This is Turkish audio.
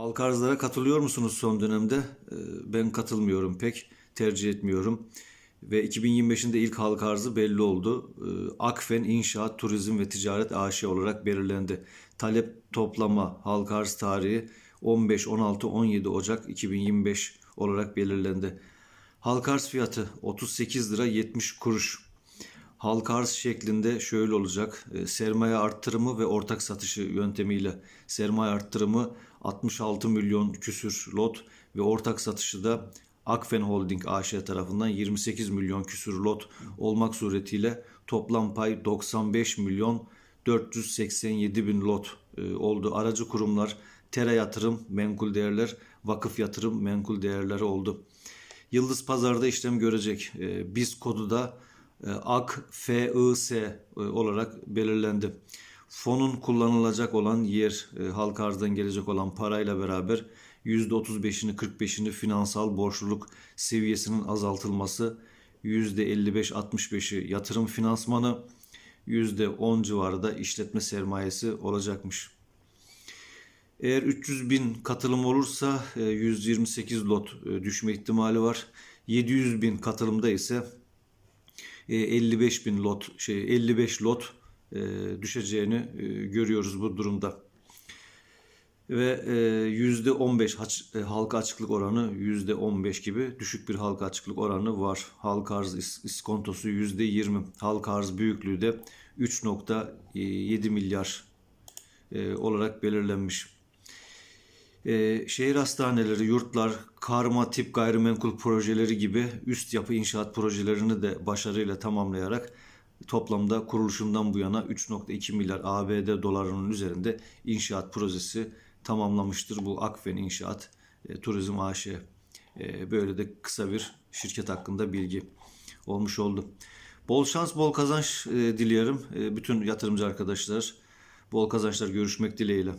Halka arzlara katılıyor musunuz son dönemde? Ee, Ben katılmıyorum pek, tercih etmiyorum. Ve 2025'in de ilk halka arzı belli oldu. Ee, Akfen İnşaat, Turizm ve Ticaret AŞ olarak belirlendi. Talep toplama halka arz tarihi 15, 16, 17 Ocak 2025 olarak belirlendi. Halka arz fiyatı 38 lira 70 kuruş. Halka arz şeklinde şöyle olacak. E, Sermaye arttırımı ve ortak satışı yöntemiyle sermaye arttırımı 66 milyon küsür lot ve ortak satışı da Akfen Holding AŞ tarafından 28 milyon küsür lot olmak suretiyle toplam pay 95 milyon 487 bin lot e, oldu. Aracı kurumlar Tera Yatırım, Menkul Değerler, Vakıf Yatırım, Menkul Değerleri oldu. Yıldız Pazar'da işlem görecek. E, BIS kodu da e, AKFIS e, olarak belirlendi. Fonun kullanılacak olan yer, e, halka arzdan gelecek olan parayla beraber %35'ini 45'ini finansal borçluluk seviyesinin azaltılması, %55-65'i yatırım finansmanı, %10 civarı da işletme sermayesi olacakmış. Eğer 300 bin katılım olursa e, 128 lot düşme ihtimali var. 700 bin katılımda ise 55 bin lot şey 55 lot e, düşeceğini e, görüyoruz bu durumda. Ve e, yüzde 15 haç- e, halka açıklık oranı yüzde 15 gibi düşük bir halka açıklık oranı var. Halka arz is- iskontosu yüzde 20. Halka arz büyüklüğü de 3.7 milyar e, olarak belirlenmiş. Ee, şehir hastaneleri, yurtlar, karma tip gayrimenkul projeleri gibi üst yapı inşaat projelerini de başarıyla tamamlayarak toplamda kuruluşundan bu yana 3.2 milyar ABD dolarının üzerinde inşaat projesi tamamlamıştır. Bu Akfen İnşaat e, Turizm AŞ. E, böyle de kısa bir şirket hakkında bilgi olmuş oldu. Bol şans, bol kazanç e, diliyorum. E, bütün yatırımcı arkadaşlar. Bol kazançlar görüşmek dileğiyle.